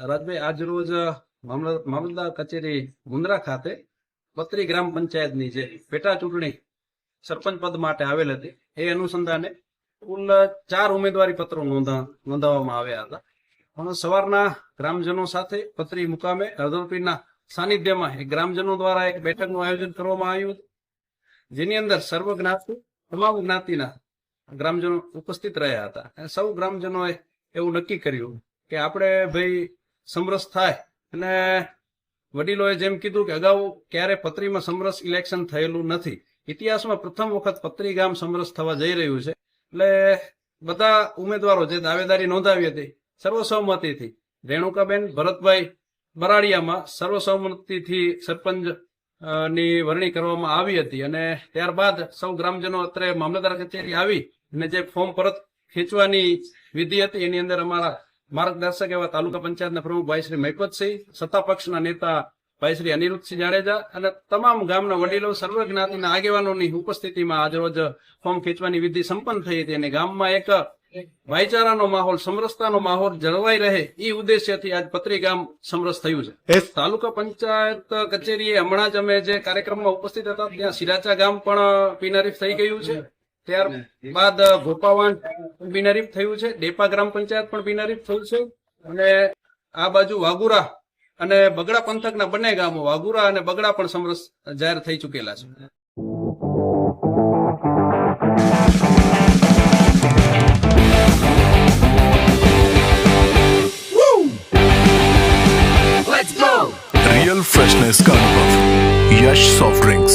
રાજભાઈ, આજ રોજ મામલ- મામલતદાર કચેરી મુન્દ્રા ખાતે પત્રી ગ્રામ પંચાયતની જે પેટા ચૂંટણી સરપંચ પદ માટે આવેલ હતી, એ અનુસંધાને કુલ ચાર ઉમેદવારી પત્રો નોંધા, નોંધાવવામાં આવ્યા હતા. પણ સવારના ગ્રામજનો સાથે પત્રી મુકામે હળદરપીરના સાનિધ્યમાં એક ગ્રામજનો દ્વારા એક બેઠકનું આયોજન કરવામાં આવ્યું હતું, જેની અંદર સર્વ જ્ઞાતિ, તમામ જ્ઞાતિના ગ્રામજનો ઉપસ્થિત રહ્યા હતા. અને સૌ ગ્રામજનોએ એવું નક્કી કર્યું કે આપણે ભાઈ સમરસ થાય. અને વડીલોએ જેમ કીધું કે અગાઉ ક્યારે પત્રીમાં સમરસ ઇલેક્શન થયેલું નથી. ઇતિહાસમાં પ્રથમ વખત પત્રી ગામ સમરસ થવા જઈ રહ્યું છે. એટલે બધા ઉમેદવારો જે દાવેદારી નોંધાવી હતી, સર્વસહમતિથી રેણુકાબેન, ભરતભાઈ બરાડિયામાં સર્વસહમતિથી સરપંચની વરણી કરવામાં આવી હતી અને ત્યારબાદ સૌ ગ્રામજનો અત્રે મામલતદાર કચેરી આવી અને જે ફોર્મ પરત ખેંચવાની વિધિ હતી એની અંદર અમારા માર્ગદર્શક એવા તાલુકા પંચાયતના પ્રમુખ ભાઈ શ્રી મહિપતસિંહ સત્તા પક્ષના નેતા ભાઈ શ્રી અનિરુદ્ધસિંહ જાડેજા અને તમામ ગામના વડીલો સર્વ જ્ઞાતિના આગેવાનોની ઉપસ્થિતિમાં આજરોજ ફોર્મ ખેંચવાની વિધિ સંપન્ન થઈ હતી અને ગામમાં એક ભાઈચારાનો માહોલ સમરસતાનો માહોલ જળવાઈ રહે એ ઉદ્દેશ્યથી આજ પત્રી સમરસ થયું છે. તાલુકા પંચાયત કચેરીએ હમણાં જ અમે જે કાર્યક્રમમાં ઉપસ્થિત હતા ત્યાં સિરાચા ગામ પણ પીનારીફ થઈ ગયું છે. ત્યારબાદ ભોપાવાન બિનારીફ થયું છે. ડેપા ગ્રામ પંચાયત પણ બિનારીફ થયું છે. અને આ બાજુ વાગુરા અને બગડા પંથકના બંને ગામો વાગુરા અને બગડા પણ સમરસ જાહેર થઈ ચુકેલા છે. रियल फ्रेशनेस का अनुभव यश सॉफ्ट ड्रिंक्स